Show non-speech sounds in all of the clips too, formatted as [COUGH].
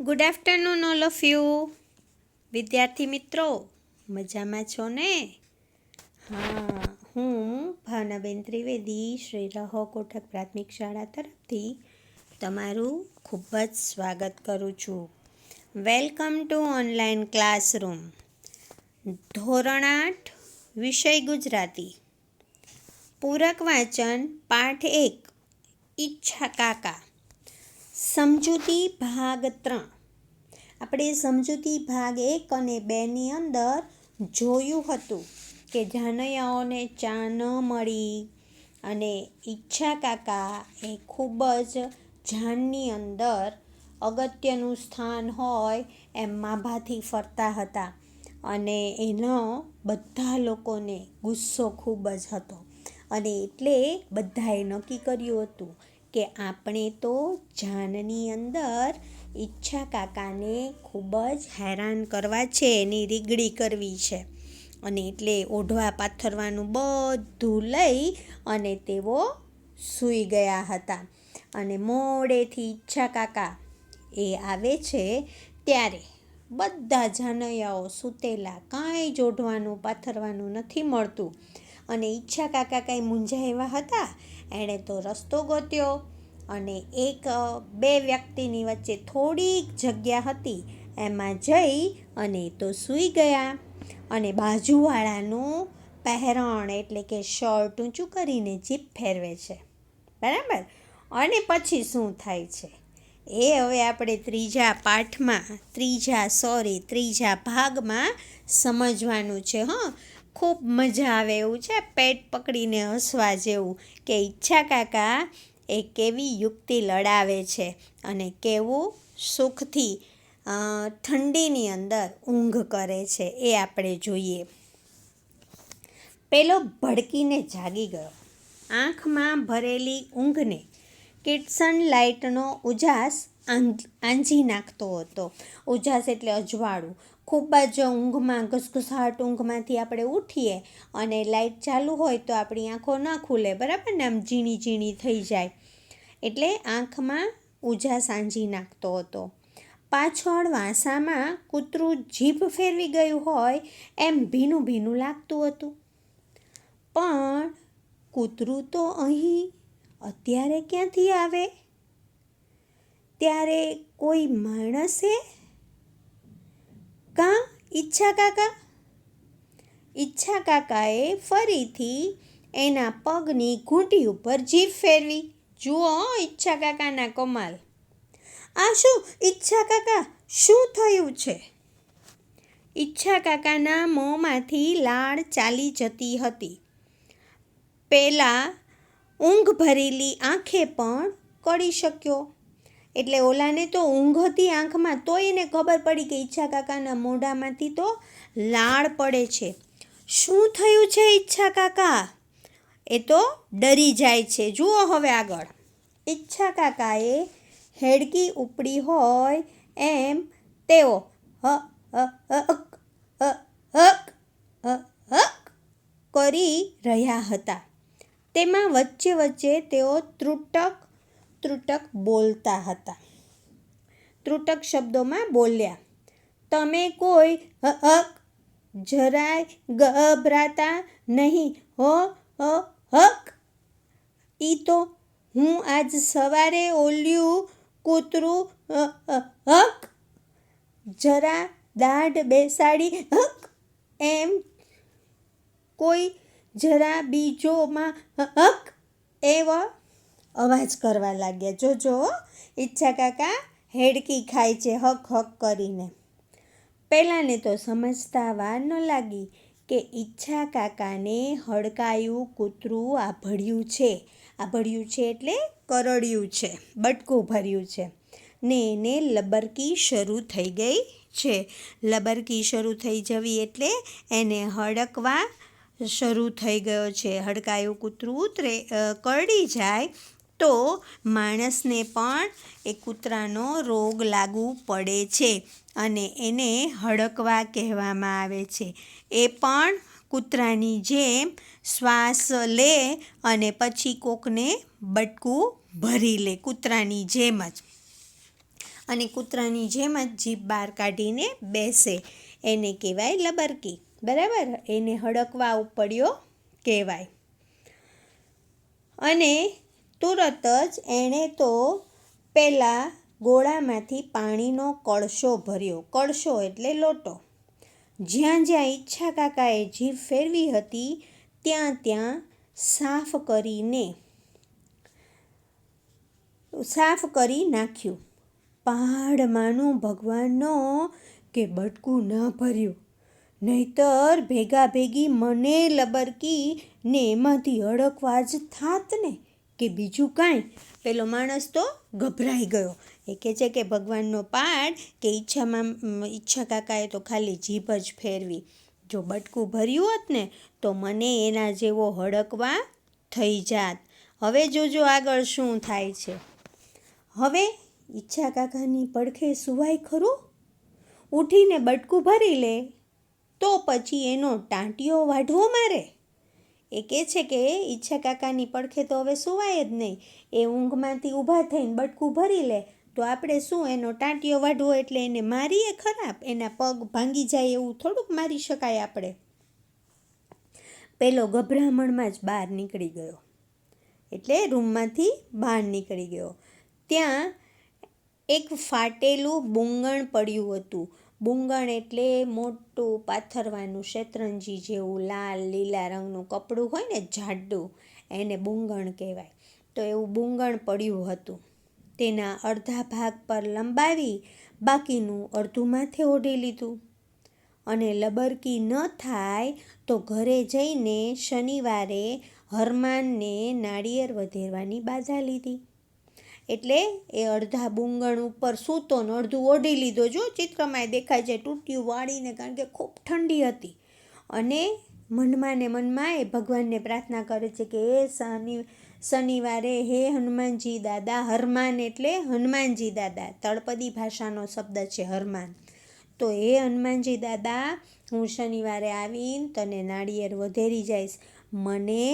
Good afternoon all of you વિદ્યાર્થી મિત્રો, મજામાં છો ને? હા, હું ભાવનાબેન ત્રિવેદી, શ્રી રહો કોઠક પ્રાથમિક શાળા તરફથી તમારું ખૂબ જ સ્વાગત કરું છું. વેલકમ ટુ ઓનલાઈન ક્લાસરૂમ ધોરણ આઠ, વિષય ગુજરાતી. પૂરક વાંચન, પાઠ એક, ઈચ્છા કાકા. સમજૂતી ભાગ ત્રણ. આપણે સમજૂતી ભાગ એક અને બેની અંદર જોયું હતું કે જાનૈયાઓને ચા ન મળી અને ઈચ્છા કાકા એ ખૂબ જ જાનની અંદર અગત્યનું સ્થાન હોય એમ માભાથી ફરતા હતા અને એનો બધા લોકોને ગુસ્સો ખૂબ જ હતો અને એટલે બધાએ નક્કી કર્યું હતું કે આપણે તો જાનની અંદર ઈચ્છા કાકાને ખૂબ જ હેરાન કરવા છે, એની રીગડી કરવી છે. અને એટલે ઓઢવા પાથરવાનું બધું લઈ અને તેઓ સૂઈ ગયા હતા. અને મોડેથી ઈચ્છા કાકા એ આવે છે ત્યારે બધા જાનૈયાઓ સૂતેલા, કાંઈ જ ઓઢવાનું, પાથરવાનું નથી મળતું. અને ઈચ્છા કાકા કાંઈ મૂંઝાયેલા હતા? એણે તો રસ્તો ગોત્યો અને એક બે વ્યક્તિની વચ્ચે થોડીક જગ્યા હતી. એમાં જઈ અને તો સૂઈ ગયા અને બાજુવાળાનું પહેરણ એટલે કે શર્ટ ઊંચું કરીને જીપ ફેરવે છે. બરાબર? અને પછી શું થાય છે? એ હવે આપણે ત્રીજા પાઠમાં, ત્રીજા સોરી ત્રીજા ભાગમાં સમજવાનું છે, હં. ખૂબ મજા આવે એવું છે, પેટ પકડીને હસવા જેવું. કે ઈચ્છા કાકા એ કેવી યુક્તિ લડાવે છે અને કેવું સુખથી ઠંડીની અંદર ઊંઘ કરે છે એ આપણે જોઈએ. પેલો ભડકીને જાગી ગયો. આંખમાં ભરેલી ઊંઘને કિટસન લાઇટનો ઉજાસ આંજી નાખતો હતો. ઉજાસ એટલે અજવાળું. ખૂબ જ ઊંઘમાં, ઘસઘસાટ ઊંઘમાંથી આપણે ઉઠીએ અને લાઇટ ચાલુ હોય તો આપણી આંખો ન ખુલે, બરાબર ને? આમ ઝીણી ઝીણી થઈ જાય. એટલે આંખમાં ઊજા સાંજી નાખતો હતો. પાછળ વાંસામાં કૂતરું જીભ ફેરવી ગયું હોય એમ ભીનું ભીનું લાગતું હતું. પણ કૂતરું તો અહીં અત્યારે ક્યાંથી આવે? ત્યારે કોઈ માણસે કાં ઈચ્છા કાકા? ઈચ્છા કાકાએ ફરીથી એના પગની ઘૂંટી ઉપર જીભ ફેરવી. જુઓ ઈચ્છા કાકાના કમાલ. આ શું, ઈચ્છા કાકા, શું થયું છે? ઈચ્છા કાકાના મોંમાંથી લાળ ચાલી જતી હતી. પહેલાં ઊંઘ ભરેલી આંખે પણ કળી શક્યો. એટલે ઓલાને તો ઊંઘ હતી આંખમાં તોય એને ખબર પડી કે ઈચ્છા કાકાના મોઢામાંથી તો લાળ પડે છે. શું થયું છે ઈચ્છા કાકા? એ તો ડરી જાય છે. જુઓ હવે આગળ. ઈચ્છા કાકાએ હેડકી ઉપડી હોય એમ તેઓ હ, હક કરી રહ્યા હતા. તેમાં વચ્ચે વચ્ચે તેઓ ત્રુટક ત્રુટક બોલતા હતા. ત્રુટક શબ્દોમાં બોલ્યા, તમે કોઈ હક જરાય ગભરાતા નહીં હો હક? ઈ તો હું આજ સવારે ઓલ્યું કૂતરું હક? જરા દાઢ બેસાડી હક? એમ? કોઈ જરા બીજોમાં હક? એવા અવાજ કરવા લાગ્યા. જોજો ઈચ્છા કાકા, હેડકી ખાય છે હક હક કરીને. પહેલાંને તો સમજતા વાર ન લાગી કે ઈચ્છા કાકાને હડકાયું, કૂતરું આભળ્યું છે. આભળ્યું છે એટલે કરડ્યું છે, બટકું ભર્યું છે. ને એને લબરકી શરૂ થઈ ગઈ છે. લબરકી શરૂ થઈ જવી એટલે એને હડકવા શરૂ થઈ ગયો છે. હડકાયું, કૂતરું ઉતરે કરડી જાય તો માણસને પણ એ કૂતરાનો રોગ લાગુ પડે છે અને એને હડકવા કહેવામાં આવે છે. એ પણ કૂતરાની જેમ શ્વાસ લે અને પછી કોકને બટકું ભરી લે કૂતરાની જેમ જ. અને કૂતરાની જેમ જ જીભ બહાર કાઢીને બેસે. એને કહેવાય લબરકી. બરાબર? એને હડકવા ઉપડ્યો કહેવાય. અને તુરત જ એણે તો પહેલાં ગોળામાંથી પાણીનો કળશો ભર્યો. કળશો એટલે લોટો. જ્યાં જ્યાં ઈચ્છા કાકાએ જીભ ફેરવી હતી, ત્યાં ત્યાં સાફ કરીને, સાફ કરી નાખ્યું. પહાડમાંનું ભગવાનનો કે બટકું ન ભર્યું. નહીતર ભેગા ભેગી મને લબરકી ને એમાંથી અડકવા જ થાત ને કે બીજું કાંઈ, પેલો માણસ તો ગભરાઈ ગયો. એ કહે છે કે ભગવાનનો પાઠ કે ઈચ્છામાં ઈચ્છા કાકાએ તો ખાલી જીભ જ ફેરવી. જો બટકું ભર્યું હોત ને, તો મને એના જેવો હડકવા થઈ જાત. હવે જોજો આગળ શું થાય છે. હવે ઈચ્છા કાકાની પડખે સુવાય ખરું? ઉઠીને બટકું ભરી લે, તો પછી એનો ટાંટિયો વાઢવો મારે? એ કહે છે કે, ઈચ્છા કાકાની પડખે તો હવે સુવાય જ નહીં. એ ઊંઘમાંથી ઊભા થઈને બટકું ભરી લે. તો આપણે શું, એનો ટાંટિયો વાઢવો એટલે એને મારીએ ખરાબ? એના પગ ભાંગી જાય એવું થોડુંક મારી શકાય આપણે? પેલો ગભરામણમાં જ બહાર નીકળી ગયો. એટલે રૂમમાંથી બહાર નીકળી ગયો. ત્યાં એક ફાટેલું બુંગણ પડ્યું હતું. બુંગણ એટલે મોટું પાથરવાનું શેતરંજી જેવું લાલ, લીલા રંગનું કપડું હોય ને જાડું, એને બુંગણ કહેવાય. તો એવું બુંગણ પડ્યું હતું. તેના અડધા ભાગ પર લંબાવી બાકીનું અડધું માથે ઓઢી લીધું. અને લબરકી ન થાય તો ઘરે જઈને શનિવારે હરમાનને નાળિયેર વધેરવાની બાધા લીધી. એટલે એ અડધા બુંગણ ઉપર સૂતો ને અડધું ઓઢી લીધો. જો ચિત્રમાં દેખાય છે તૂટ્યું વાળીને, કારણ કે ખૂબ ઠંડી હતી. અને મનમાં ને મનમાં એ ભગવાનને પ્રાર્થના કરે છે કે એ શનિ, શનિવારે હે હનુમાનજી દાદા હરમાન એટલે હનુમાનજી દાદા. તળપદી ભાષાનો શબ્દ છે હરમાન તો હે હનુમાનજી દાદા, હું શનિવારે આવીને તને નાળિયેર વધેરી જઈશ. મને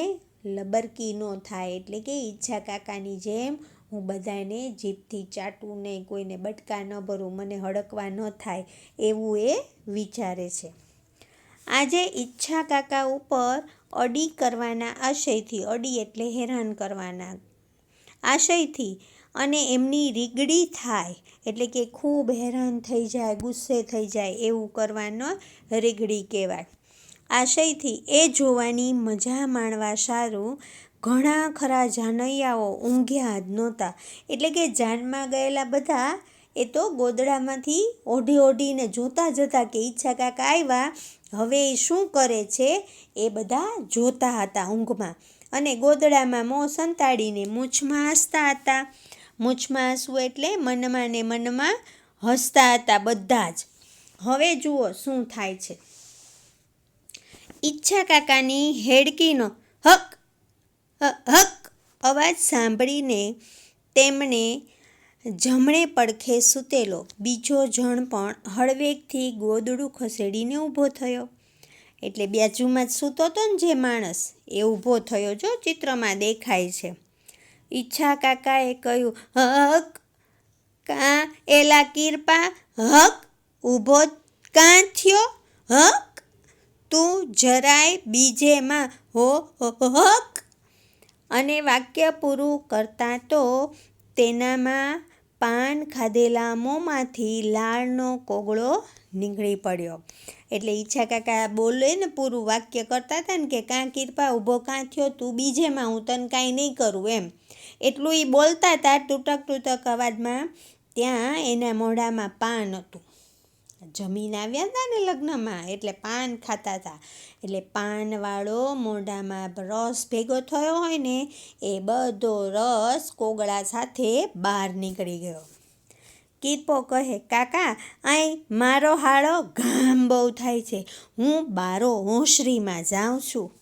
લબરકી ન થાય, એટલે કે ઈચ્છા કાકાની જેમ હું બધાને જીભથી ચાટું નહીં કોઈને બટકા ન ભરું, મને હડકવા ન થાય એવું એ વિચારે છે. આજે ઈચ્છા કાકા ઉપર અડી કરવાના આશયથી, અડી એટલે હેરાન કરવાના આશયથી અને એમની રીગડી થાય એટલે કે ખૂબ હેરાન થઈ જાય, ગુસ્સે થઈ જાય એવું કરવાનો રીગડી કહેવાય. આશયથી એ જોવાની મજા માણવા સારું ઘણા ખરા જાનૈયાઓ ઊંઘ્યા જ નહોતા. એટલે કે જાનમાં ગયેલા બધા એ તો ગોદડામાંથી ઓઢી ઓઢીને જોતા જતા કે, ઈચ્છા કાકા આવ્યા હવે એ શું કરે છે? એ બધા જોતા હતા ઊંઘમાં. અને ગોદડામાં મોં સંતાડીને મૂછમાં હસતા હતા. મૂછમાં હસવું એટલે મનમાં ને મનમાં હસતા હતા બધા જ. હવે જુઓ શું થાય છે. ઈચ્છા કાકાની હેડકીનો હક હક અવાજ સાંભળીને તેમણે જમણે પડખે સૂતેલો. બીજો જણ પણ હળવેકથી ગોદડું ખસેડીને ઊભો થયો. એટલે બાજુમાં જ સૂતો હતો ને જે માણસ, એ ઊભો થયો જો, ચિત્રમાં દેખાય છે. ઈચ્છા કાકાએ કહ્યું, હક? કાં એલા કિરપા? હક? ઊભો કાં થયો? હક? તું જરાય બીજેમાં હો, હક? અને વાક્ય પૂરું કરતાં તો તેનામાં પાન ખાધેલા મોંમાંથી લાળનો કોગળો નીકળી પડ્યો. એટલે ઈચ્છા કાકા બોલે ને પૂરું વાક્ય કરતા હતા ને કે કાં કીરપા ઊભો, કાં થયો તું બીજેમાં, હું તને કાંઈ નહીં કરું એમ. એટલું એ બોલતા હતા તૂટક તૂટક અવાજમાં ત્યાં એના મોઢામાં પાન હતું. જમીન આવ્યા હતા ને લગ્નમાં, એટલે પાન ખાતા હતા. એટલે પાનવાળો મોઢામાં રસ ભેગો થયો હોય ને, એ બધો રસ કોગળા સાથે બહાર નીકળી ગયો. કીરપો કહે, કાકા અહીં મારો હાળો ઘામ બહુ થાય છે. હું બારો હોંશરીમાં જાઉં છું.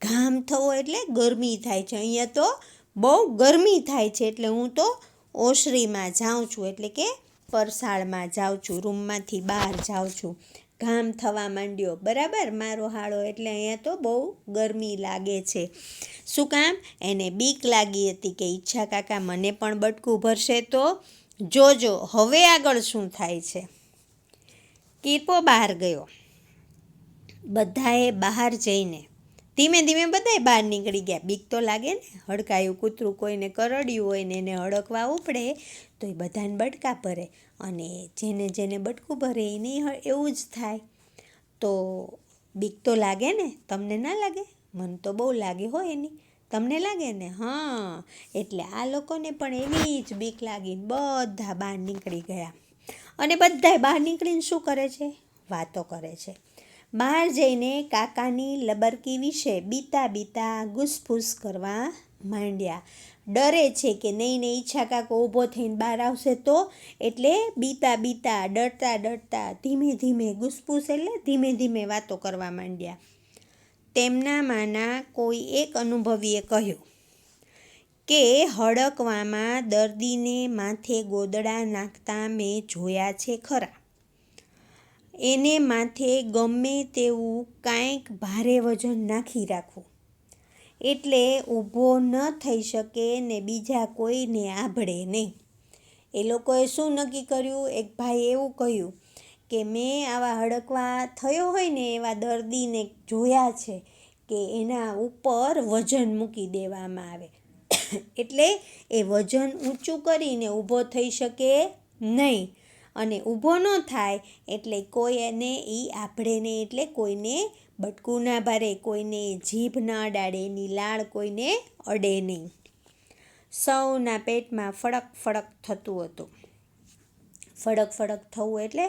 ઘામ થવો એટલે ગરમી થાય છે. અહીંયા તો બહુ ગરમી થાય છે. એટલે હું તો ઓસરીમાં જાઉં છું. એટલે કે પરસાળમાં જાઉં છું, રૂમમાંથી બહાર જાઉં છું. ઘામ થવા માંડ્યો. બરાબર? મારો હાળો એટલે અહીંયા તો બહુ ગરમી લાગે છે. શું કામ? એને બીક લાગી હતી કે ઈચ્છા કાકા મને પણ બટકું ભરશે તો? જોજો, હવે આગળ શું થાય છે? કીર્પો બહાર ગયો. બધાએ બહાર જઈને ધીમે ધીમે બધાય બહાર નીકળી ગયા. બીક તો લાગે ને. હડકાયું કૂતરું કોઈને કરડ્યું હોય ને એને હડકવા ઉપડે તો એ બધાને બટકા ભરે. અને જેને જેને બટકું ભરે એને એવું જ થાય. તો બીક તો લાગે ને. તમને ના લાગે? મને તો બહુ લાગે હોય એની. તમને લાગે ને? હા. એટલે આ લોકોને પણ એવી જ બીક લાગી બધા બહાર નીકળી ગયા. અને બધાય બહાર નીકળીને શું કરે છે? વાતો કરે છે. બહાર જઈને કાકાની લબરકી વિશે બીતા બીતા ગુસફૂસ કરવા માંડ્યા. ડરે છે કે નહીં નહીં ઈચ્છા કાકો ઊભો થઈને બહાર આવશે તો? એટલે બીતા બીતા ડરતા ડરતા ધીમે ધીમે ગુસફૂસ એટલે ધીમે ધીમે વાતો કરવા માંડ્યા. તેમનામાંના કોઈ એક અનુભવીએ કહ્યું, કે હડકવામાં દર્દીને માથે ગોદડા નાખતા મેં જોયા છે ખરા. એને માથે ગમે તેવું કાંઈક ભારે વજન નાખી રાખવું. એટલે ઊભો ન થઈ શકે ને બીજા કોઈને આભળે નહીં. એ લોકોએ શું નક્કી કર્યું? એક ભાઈ એવું કહ્યું કે, મેં આવા હડકવા થયો હોય ને એવા દર્દીને જોયા છે કે એના ઉપર વજન મૂકી દેવામાં આવે. [COUGHS] એટલે એ વજન ઊંચું કરીને ઊભો થઈ શકે નહીં. અને ઊભો ન થાય એટલે કોઈ એને એ આભળે નહીં એટલે કોઈને બટકું ના ભરે કોઈને જીભ ના અડાડે એની લાળ કોઈને અડે નહીં. સૌના પેટમાં ફડક ફડક થતું હતું. ફડક ફડક થવું એટલે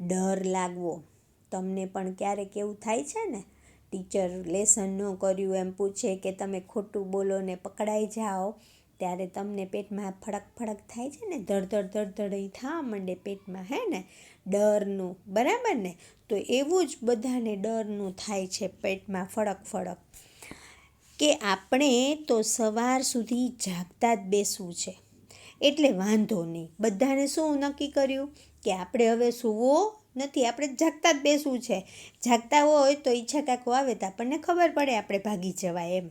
ડર લાગવો. તમને પણ ક્યારેક એવું થાય છે ને? ટીચર લેસન ન કર્યું એમ પૂછે કે તમે ખોટું બોલો ને પકડાઈ જાઓ. ત્યારે તમને પેટમાં ફડક ફડક થાય છે ને ધડધડ ધડધડ થવા માંડે પેટમાં, હે ને? ડરનું, બરાબર ને? તો એવું જ બધાને ડરનું થાય છે પેટમાં ફડક ફડક. કે આપણે તો સવાર સુધી જાગતા જ બેસવું છે. એટલે વાંધો નહીં. બધાને શું નક્કી કર્યું? કે આપણે હવે સૂવો નથી, આપણે જાગતા જ બેસવું છે. જાગતા હોય તો ઈચ્છા કાકો આવે તો આપણને ખબર પડે આપણે ભાગી જવાય એમ.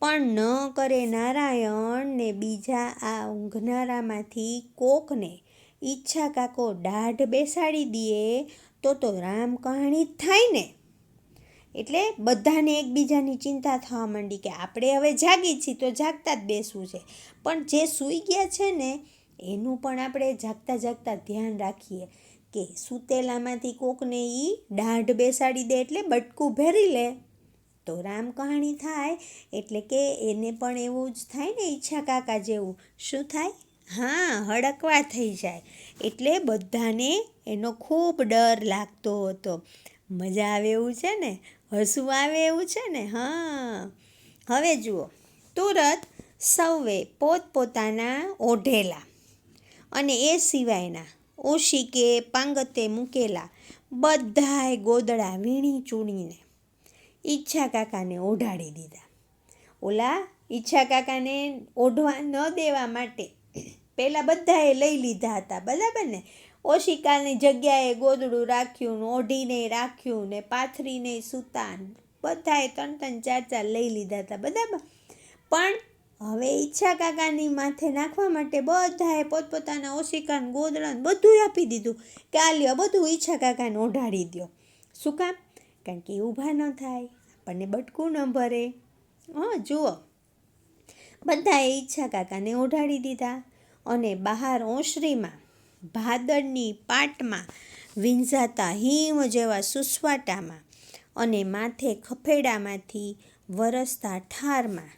પણ ન કરે નારાયણ ને બીજા આ ઊંઘનારામાંથી કોકને. ઈચ્છા કાકો દાઢ બેસાડી દઈએ તો તો રામ કહાણી જ થાય ને. એટલે બધાને એકબીજાની ચિંતા થવા માંડી કે આપણે હવે જાગી છીએ તો જાગતા જ બેસવું છે. પણ જે સૂઈ ગયા છે ને, એનું પણ આપણે જાગતા જાગતા ધ્યાન રાખીએ કે સૂતેલામાંથી કોકને એ દાઢ બેસાડી દે એટલે બટકું ભેરી લે. તો રામ કહાણી થાય એટલે કે એને પણ એવું જ થાય ને ઈચ્છા કાકા જેવું. શું થાય? હા, હડકવા થઈ જાય. એટલે બધાને એનો ખૂબ ડર લાગતો હતો. મજા આવે એવું છે ને? હસવું આવે એવું છે ને? હા. હવે જુઓ. તુરત સૌએ પોતપોતાના ઓઢેલા અને એ સિવાયના ઓશિકે પાંગતે મૂકેલા બધાય ગોદડા વીણી ચૂણીને ઈચ્છા કાકાને ઓઢાડી દીધા. ઓલા, ઈચ્છા કાકાને ઓઢવા ન દેવા માટે પહેલાં બધાએ લઈ લીધા હતા, બરાબર ને? ઓશિકાની જગ્યાએ ગોદડું રાખ્યું ઓઢીને રાખ્યું ને પાથરીને સૂતા બધાએ ત્રણ ત્રણ ચાર ચાર લઈ લીધા હતા, બરાબર? પણ હવે ઈચ્છા કાકાની માથે નાખવા માટે બધાએ પોતપોતાના ઓશિકાન ગોદડાને બધું આપી દીધું. કે આ લ્યો બધું ઈચ્છા કાકાને ઓઢાડી દો શું કામ? કારણ કે ઊભા ન થાય. આપણને બટકું ન ભરે. હા, જુઓ. બધાએ ઈચ્છા કાકાને ઓઢાડી દીધા અને બહાર ઓસરીમાં, ભાદરની પાટમાં વિંઝાતા હિમ જેવા સુસવાટામાં અને માથે ખફેડામાંથી વરસતા ઠારમાં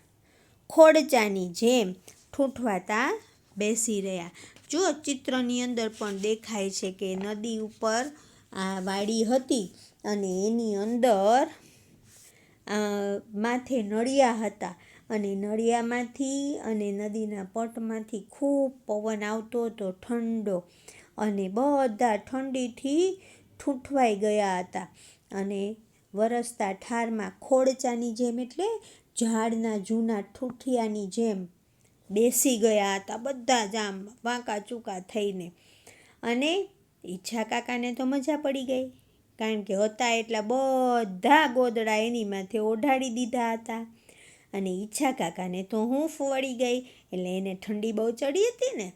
ખોડચાની જેમ ઠૂંઠવાતા બેસી રહ્યા. જો ચિત્રની અંદર પણ દેખાય છે કે નદી ઉપર આ વાડી હતી. અને એની અંદર માથે નળિયા હતા. અને નળિયામાંથી અને નદીના પટમાંથી ખૂબ પવન આવતો હતો ઠંડો. અને બધા ઠંડીથી ઠૂંઠવાઈ ગયા હતા. અને વરસતા ઠારમાં ખોડચાની જેમ એટલે ઝાડના જૂના ઠૂઠિયાની જેમ બેસી ગયા હતા બધા જ આમ વાંકા ચૂકા થઈને. અને ઈચ્છા કાકાને તો મજા પડી ગઈ. કારણ કે હતા એટલા બધા ગોદડા એની માથે ઓઢાડી દીધા હતા. અને ઈચ્છા કાકાને તો હું વળી ગઈ, એટલે એને ઠંડી બહુ ચડી હતી ને,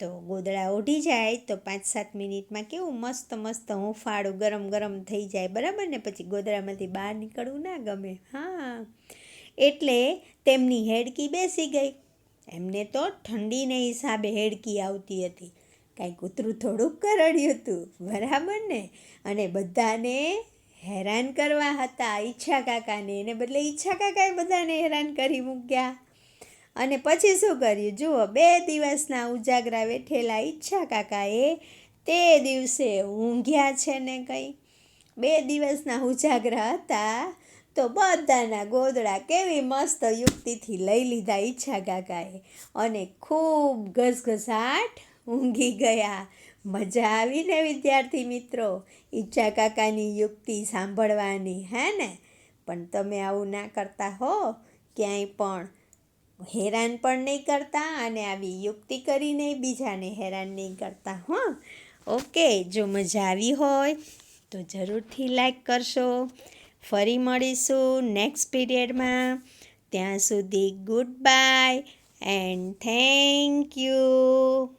તો ગોદડા ઓઢી જાય તો પાંચ સાત મિનિટમાં કેવું મસ્ત મસ્ત હુંફાળું ગરમ ગરમ થઈ જાય, બરાબર ને? પછી ગોદડામાંથી બહાર નીકળવું ના ગમે. હા. એટલે તેમની હેડકી બેસી ગઈ. એમને તો ઠંડીને હિસાબે હેડકી આવતી હતી. કાંઈ કૂતરું થોડુંક કરડ્યું હતું. બરાબર ને? અને બધાને હેરાન કરવા હતા ઈચ્છા કાકાને. એને બદલે ઈચ્છા કાકાએ બધાને હેરાન કરી મૂક્યા. અને પછી શું કર્યું? જુઓ, બે દિવસના ઉજાગરા વેઠેલા ઈચ્છા કાકાએ તે દિવસે ઊંઘ્યા છે ને કંઈ? બે દિવસના ઉજાગરા હતા તો બધાના ગોદડા કેવી મસ્ત યુક્તિથી લઈ લીધા ઈચ્છા કાકાએ. અને ખૂબ ઘસઘસાટ ઊંઘી ગયા. મજા આવીને વિદ્યાર્થી મિત્રો, ઈચ્છા કાકાની યુક્તિ સાંભળવાની, હે ને? પણ તમે આવું ના કરતા હો, ક્યાંય પણ. હેરાન પણ નહીં કરતા અને આવી યુક્તિ કરીને બીજાને હેરાન નહીં કરતા, હો. ઓકે, જો મજા આવી હોય, તો જરૂરથી લાઈક કરશો. ફરી મળીશું નેક્સ્ટ પીરિયડમાં. ત્યાં સુધી good bye and thank you.